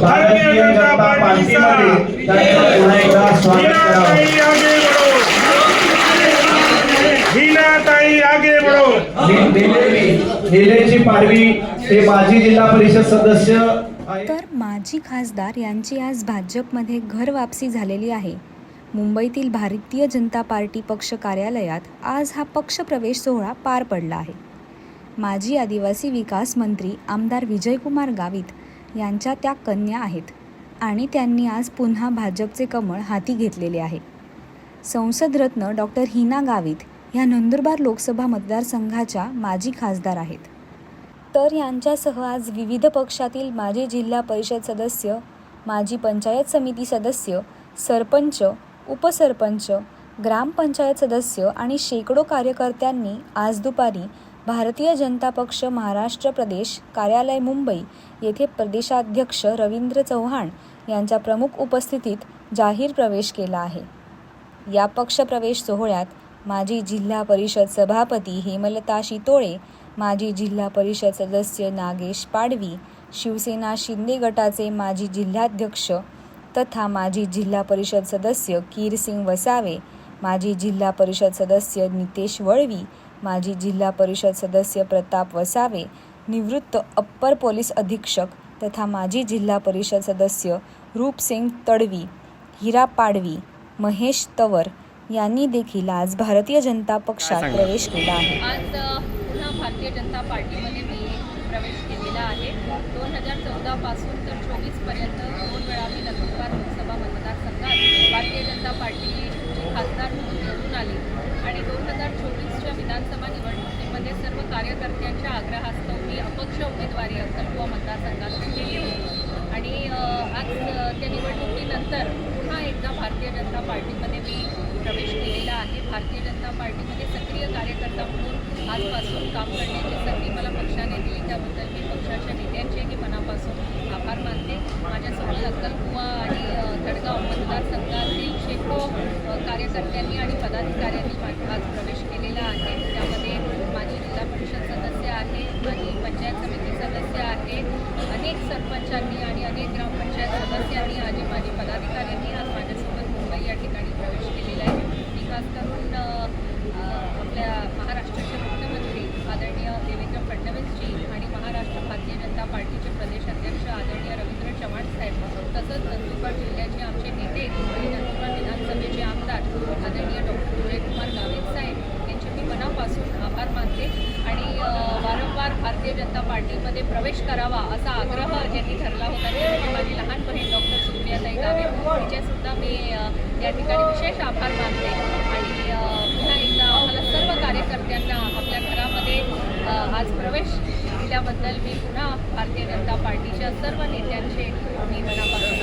भारतीय जनता पार्टीमध्ये त्यांचं पुन्हा एकदा स्वागत करावं निलेची पाडवी माजी जिल्हा परिषद सदस्य तर माजी खासदार यांची आज भाजपमध्ये घर वापसी झालेली आहे. मुंबईतील भारतीय जनता पार्टी पक्ष कार्यालयात आज हा पक्षप्रवेश सोहळा पार पडला आहे. माजी आदिवासी विकास मंत्री आमदार विजयकुमार गावित यांच्या त्या कन्या आहेत आणि त्यांनी आज पुन्हा भाजपचे कमळ हाती घेतलेले आहे. संसदरत्न डॉक्टर हिना गावित ह्या नंदुरबार लोकसभा मतदारसंघाच्या माजी खासदार आहेत. तर यांच्यासह आज विविध पक्षातील माजी जिल्हा परिषद सदस्य माजी पंचायत समिती सदस्य सरपंच उपसरपंच ग्रामपंचायत सदस्य आणि शेकडो कार्यकर्त्यांनी आज दुपारी भारतीय जनता पक्ष महाराष्ट्र प्रदेश कार्यालय मुंबई येथे प्रदेशाध्यक्ष रवींद्र चव्हाण यांच्या प्रमुख उपस्थितीत जाहीर प्रवेश केला आहे. या पक्षप्रवेश सोहळ्यात माजी जिल्हा परिषद सभापती हेमलता शितोळे माजी जिल्हा परिषद सदस्य नागेश पाडवी शिवसेना शिंदे गटाचे माजी जिल्हाध्यक्ष तथा माजी जिल्हा परिषद सदस्य कीरसिंग वसावे माजी जिल्हा परिषद सदस्य नितेश वळवी माजी जिल्हा परिषद सदस्य प्रताप वसावे निवृत्त अप्पर पोलीस अधीक्षक तथा माजी जिल्हा परिषद सदस्य रूपसिंग तडवी हिरा पाडवी महेश तवर यांनी देखील आज भारतीय जनता पक्षात प्रवेश केला आहे. आज पुन्हा भारतीय जनता पार्टीमध्ये मी प्रवेश केलेला आहे. दोन हजार चौदापासून तर चोवीसपर्यंत दोन वेळा मी नंदुरबार लोकसभा मतदारसंघात भारतीय जनता पार्टीची खासदार म्हणून उमेदवारी मतदारसंघातून केली होती आणि आज त्या निवडणुकीनंतर पुन्हा एकदा भारतीय जनता पार्टीमध्ये मी प्रवेश केलेला आहे. भारतीय जनता पार्टीमध्ये सक्रिय कार्यकर्ता म्हणून आजपासून काम करण्याची संधी मला पक्षाने दिली. त्याबद्दल मी पक्षाच्या नेत्यांचेही मनापासून आभार मानते. माझ्यासोबत अक्कलकुवा आणि तडगाव मतदारसंघातील शेकडो कार्यकर्त्यांनी आणि पदाधिकाऱ्यांनी ಹೆಚ್ಚಾಗಿ पार्टीमध्ये प्रवेश करावा असा आग्रह ज्यांनी ठरला होता. ते माझी लहान बहीण डॉक्टर सुप्रियाताई गावे तिचेसुद्धा मी या ठिकाणी विशेष आभार मानते. आणि पुन्हा एकदा आम्हाला सर्व कार्यकर्त्यांना आपल्या घरामध्ये आज प्रवेश दिल्याबद्दल मी पुन्हा भारतीय जनता पार्टीच्या सर्व नेत्यांचे मी मनापासून